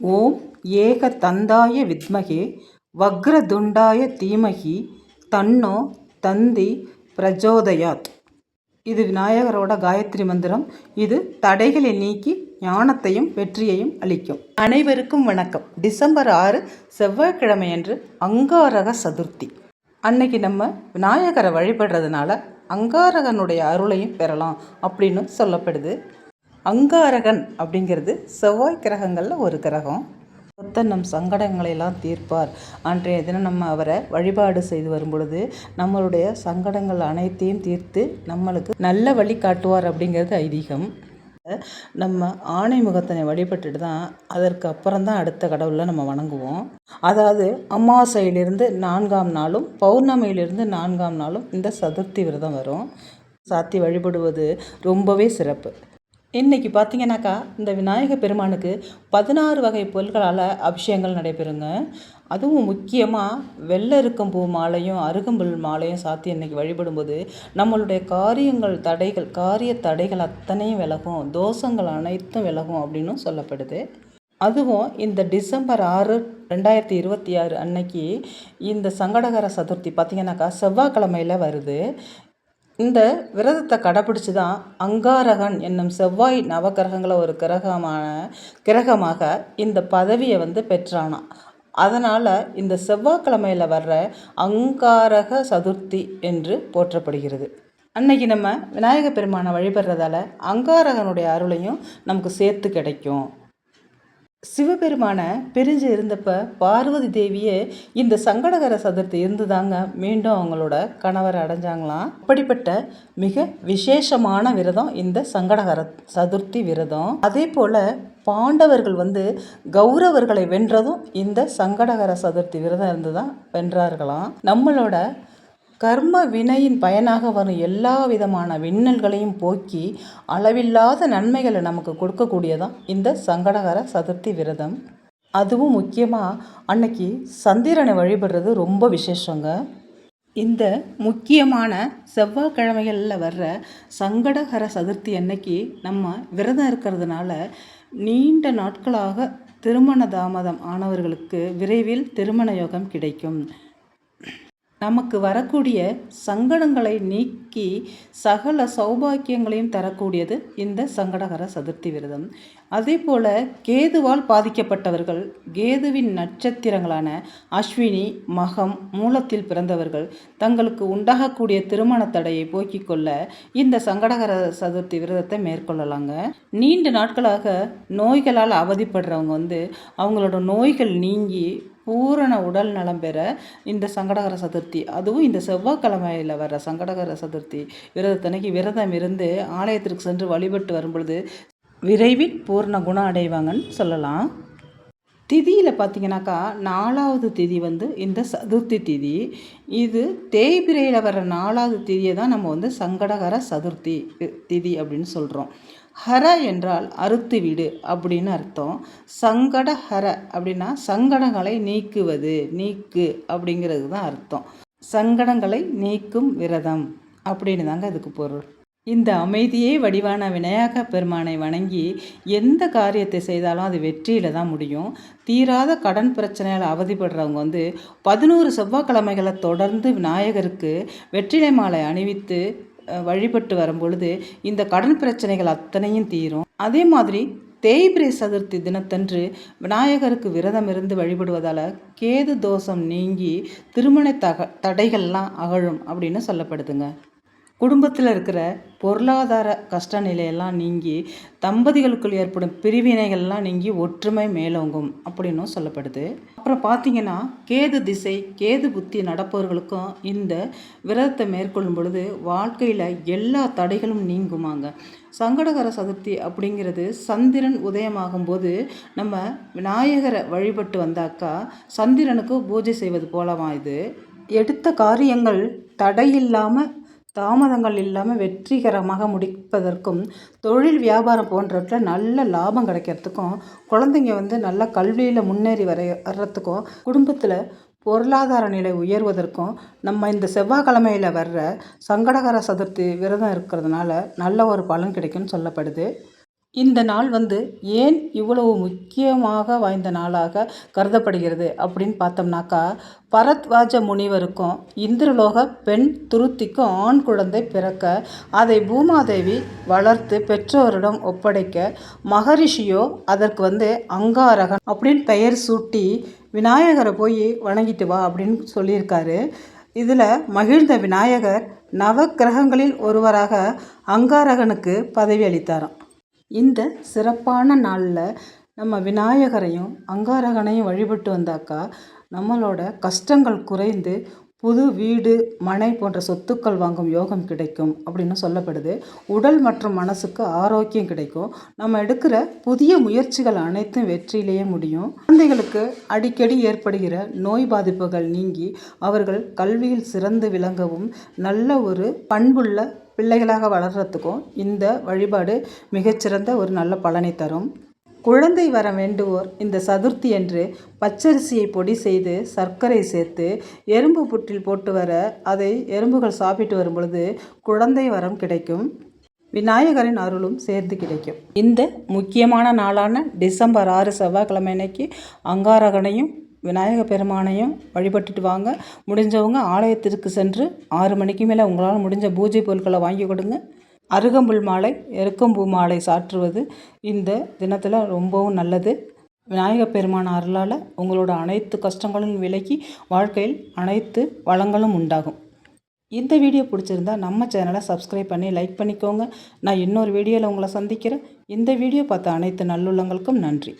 ஓம் ஏக தந்தாய வித்மகே வக்ரதுண்டாய தீமகி தன்னோ தந்தி பிரஜோதயாத். இது விநாயகரோட காயத்ரி மந்திரம். இது தடைகளை நீக்கி ஞானத்தையும் வெற்றியையும் அளிக்கும். அனைவருக்கும் வணக்கம். டிசம்பர் ஆறு செவ்வாய்க்கிழமை அன்று அங்காரக சதுர்த்தி. அன்னைக்கு நம்ம விநாயகரை வழிபடுறதுனால அங்காரகனுடைய அருளையும் பெறலாம் அப்படின்னு சொல்லப்படுது. அங்காரகன் அப்படிங்கிறது செவ்வாய் கிரகங்களில் ஒரு கிரகம். மொத்த நம் சங்கடங்களை எல்லாம் தீர்ப்பார். அன்றைய தினம் நம்ம அவரை வழிபாடு செய்து வரும் பொழுது நம்மளுடைய சங்கடங்கள் அனைத்தையும் தீர்த்து நம்மளுக்கு நல்ல வழி காட்டுவார் அப்படிங்கிறது ஐதீகம். நம்ம ஆணை முகத்தனை வழிபட்டுட்டு தான் அதற்கு அப்புறம் தான் அடுத்த கடவுளை நம்ம வணங்குவோம். அதாவது அமாவாசையிலிருந்து நான்காம் நாளும் பௌர்ணமியிலிருந்து நான்காம் நாளும் இந்த சதுர்த்தி விரதம் வரும். சாத்தி வழிபடுவது ரொம்பவே சிறப்பு. இன்றைக்கி பார்த்தீங்கன்னாக்கா இந்த விநாயக பெருமானுக்கு பதினாறு வகை பொருள்களால் அபிஷேகங்கள் நடைபெறுங்க. அதுவும் முக்கியமாக வெள்ளை இருக்கும் பூ மாலையும் அருகம்புல் மாலையும் சாத்தி இன்றைக்கி வழிபடும்போது நம்மளுடைய காரியங்கள் தடைகள் காரிய தடைகள் அத்தனையும் விலகும். தோஷங்கள் அனைத்தும் விலகும் அப்படின்னும் சொல்லப்படுது. அதுவும் இந்த டிசம்பர் ஆறு ரெண்டாயிரத்தி இருபத்தி ஆறு அன்னைக்கு இந்த சங்கடகர சதுர்த்தி பார்த்திங்கனாக்கா செவ்வாய்க்கிழமையில் வருது. இந்த விரதத்தை கடைப்பிடிச்சி தான் அங்காரகன் என்னும் செவ்வாய் நவகிரகங்களை ஒரு கிரகமான கிரகமாக இந்த பதவியை வந்து பெற்றானாம். அதனால் இந்த செவ்வாய்க்கிழமையில் வர்ற அங்காரக சதுர்த்தி என்று போற்றப்படுகிறது. அன்னைக்கு நம்ம விநாயக பெருமானை வழிபடுறதால அங்காரகனுடைய அருளையும் நமக்கு சேர்த்து கிடைக்கும். சிவபெருமானை பிரிஞ்சு இருந்தப்ப பார்வதி தேவியே இந்த சங்கடகர சதுர்த்தி இருந்துதாங்க மீண்டும் அவங்களோட கணவர் அடைஞ்சாங்களாம். அப்படிப்பட்ட மிக விசேஷமான விரதம் இந்த சங்கடகர சதுர்த்தி விரதம். அதே போல் பாண்டவர்கள் வந்து கௌரவர்களை வென்றதும் இந்த சங்கடகர சதுர்த்தி விரதம் இருந்து தான் வென்றார்களாம். நம்மளோட கர்ம வினையின் பயனாக வரும் எல்லா விதமான விண்ணல்களையும் போக்கி அளவில்லாத நன்மைகளை நமக்கு கொடுக்கக்கூடியதான் இந்த சங்கடகர சதுர்த்தி விரதம். அதுவும் முக்கியமாக அன்னைக்கு சந்திரனை வழிபடுறது ரொம்ப விசேஷங்க. இந்த முக்கியமான செவ்வாய்க்கிழமைகளில் வர்ற சங்கடகர சதுர்த்தி அன்னைக்கு நம்ம விரதம் இருக்கிறதுனால நீண்ட நாட்களாக திருமண தாமதம் ஆனவர்களுக்கு விரைவில் திருமண யோகம் கிடைக்கும். நமக்கு வரக்கூடிய சங்கடங்களை நீக்கி சகல சௌபாக்கியங்களையும் தரக்கூடியது இந்த சங்கடகர சதுர்த்தி விரதம். அதே போல் கேதுவால் பாதிக்கப்பட்டவர்கள் கேதுவின் நட்சத்திரங்களான அஸ்வினி மகம் மூலத்தில் பிறந்தவர்கள் தங்களுக்கு உண்டாகக்கூடிய திருமண தடையை போக்கிக் கொள்ள இந்த சங்கடகர சதுர்த்தி விரதத்தை மேற்கொள்ளலாங்க. நீண்ட நாட்களாக நோய்களால் அவதிப்படுறவங்க வந்து அவங்களோட நோய்கள் நீங்கி பூரண உடல் நலம் பெற இந்த சங்கடகர சதுர்த்தி அதுவும் இந்த செவ்வாய்க்கிழமையில் வர சங்கடகர சதுர்த்தி விரதத்தனைக்கு விரதம் இருந்து ஆலயத்திற்கு சென்று வழிபட்டு வரும்பொழுது விரைவில் பூர்ண குணம் அடைவாங்கன்னு சொல்லலாம். திதியில் பார்த்தீங்கன்னாக்கா நாலாவது திதி வந்து இந்த சதுர்த்தி திதி. இது தேய்பிரையில் வர நாலாவது திதியை தான் நம்ம வந்து சங்கடகர சதுர்த்தி திதி அப்படின்னு சொல்கிறோம் ஹர என்றால் அறுத்து வீடு அப்படின்னு அர்த்தம். சங்கட ஹர அப்படின்னா சங்கடங்களை நீக்குவது நீக்கு அப்படிங்கிறது தான் அர்த்தம். சங்கடங்களை நீக்கும் விரதம் அப்படின்னு தாங்க அதுக்கு பொருள். இந்த அமைதியே வடிவான விநாயக பெருமானை வணங்கி எந்த காரியத்தை செய்தாலும் அது வெற்றியில் தான் முடியும். தீராத கடன் பிரச்சனையால் அவதிப்படுறவங்க வந்து பதினோரு செவ்வாய்க்கிழமைகளை தொடர்ந்து விநாயகருக்கு வெற்றிலை மாலை அணிவித்து வழிபட்டு வரும் பொழுது இந்த கடன் பிரச்சனைகள் அத்தனையும் தீரும். அதே மாதிரி தேய்பிரை சதுர்த்தி தினத்தன்று விநாயகருக்கு விரதம் இருந்து வழிபடுவதால் கேது தோஷம் நீங்கி திருமண தக தடைகள்லாம் அகழும் அப்படின்னு சொல்லப்படுதுங்க. குடும்பத்தில் இருக்கிற பொருளாதார கஷ்ட நிலையெல்லாம் நீங்கி தம்பதிகளுக்குள் ஏற்படும் பிரிவினைகள்லாம் நீங்கி ஒற்றுமை மேலோங்கும் அப்படின்னும் சொல்லப்படுது. அப்புறம் பார்த்தீங்கன்னா கேது திசை கேது புத்தி நடப்பவர்களுக்கும் இந்த விரதத்தை மேற்கொள்ளும் பொழுது வாழ்க்கையில் எல்லா தடைகளும் நீங்குமாங்க. சங்கடகர சதுர்த்தி அப்படிங்கிறது சந்திரன் உதயமாகும் போது நம்ம விநாயகரை வழிபட்டு வந்தாக்கா சந்திரனுக்கு பூஜை செய்வது போலவா இது. எடுத்த காரியங்கள் தடையில்லாமல் தாமதங்கள் இல்லாமல் வெற்றிகரமாக முடிப்பதற்கும் தொழில் வியாபாரம் போன்றவற்றில் நல்ல லாபம் கிடைக்கிறதுக்கும் குழந்தைங்க வந்து நல்ல கல்வியில் முன்னேறி வர வர்றதுக்கும் குடும்பத்தில் பொருளாதார நிலை உயர்வதற்கும் நம்ம இந்த செவ்வாய்க்கிழமையில் வர்ற சங்கடகர சதுர்த்தி விரதம் இருக்கிறதுனால நல்ல ஒரு பலன் கிடைக்கும்னு சொல்லப்படுது. இந்த நாள் வந்து ஏன் இவ்வளவு முக்கியமாக வாய்ந்த நாளாக கருதப்படுகிறது அப்படின்னு பார்த்தோம்னாக்கா பரத்வாஜ முனிவருக்கும் இந்திரலோக பெண் துருத்திக்கும் ஆண் குழந்தை பிறக்க அதை பூமாதேவி வளர்த்து பெற்றோரிடம் ஒப்படைக்க மகரிஷியோ அதற்கு வந்து அங்காரகன் அப்படின்னு பெயர் சூட்டி விநாயகரை போய் வணங்கிட்டு வா அப்படின்னு சொல்லியிருக்காரு. இதில் மகிழ்ந்த விநாயகர் நவக்கிரகங்களில் ஒருவராக அங்காரகனுக்கு பதவி அளித்தாராம். இந்த சிறப்பான நாளில் நம்ம விநாயகரையும் அங்காரகனையும் வழிபட்டு வந்தாக்கா நம்மளோட கஷ்டங்கள் குறைந்து புது வீடு மனை போன்ற சொத்துக்கள் வாங்கும் யோகம் கிடைக்கும் அப்படின்னு சொல்லப்படுது. உடல் மற்றும் மனசுக்கு ஆரோக்கியம் கிடைக்கும். நம்ம எடுக்கிற புதிய முயற்சிகள் அனைத்தும் வெற்றியிலேயே முடியும். குழந்தைகளுக்கு அடிக்கடி ஏற்படுகிற நோய் பாதிப்புகள் நீங்கி அவர்கள் கல்வியில் சிறந்து விளங்கவும் நல்ல ஒரு பண்புள்ள பிள்ளைகளாக வளர்கிறதுக்கும் இந்த வழிபாடு மிகச்சிறந்த ஒரு நல்ல பலனை தரும். குழந்தை வர வேண்டுவோர் இந்த சதுர்த்தி என்று பச்சரிசியை பொடி செய்து சர்க்கரை சேர்த்து எறும்பு புற்றில் போட்டு வர அதை எறும்புகள் சாப்பிட்டு வரும் பொழுது குழந்தை வரம் கிடைக்கும். விநாயகரின் அருளும் சேர்ந்து கிடைக்கும். இந்த முக்கியமான நாளான டிசம்பர் ஆறு செவ்வாய்க்கிழமை அன்னைக்கு அங்காரகனையும் விநாயக பெருமானையும் வழிபட்டுட்டு வாங்க. முடிஞ்சவங்க ஆலயத்திற்கு சென்று ஆறு மணிக்கு மேலே உங்களால் முடிஞ்ச பூஜை பொருட்களை வாங்கி கொடுங்க. அருகம்புல் மாலை எருக்கம்பூ மாலை சாற்றுவது இந்த தினத்தில் ரொம்பவும் நல்லது. விநாயக பெருமான் அருளால் உங்களோட அனைத்து கஷ்டங்களும் விலகி வாழ்க்கையில் அனைத்து வளங்களும் உண்டாகும். இந்த வீடியோ பிடிச்சிருந்தா நம்ம சேனலை சப்ஸ்கிரைப் பண்ணி லைக் பண்ணிக்கோங்க. நான் இன்னொரு வீடியோவில் உங்களை சந்திக்கிறேன். இந்த வீடியோ பார்த்த அனைத்து நல்லுள்ளங்களுக்கும் நன்றி.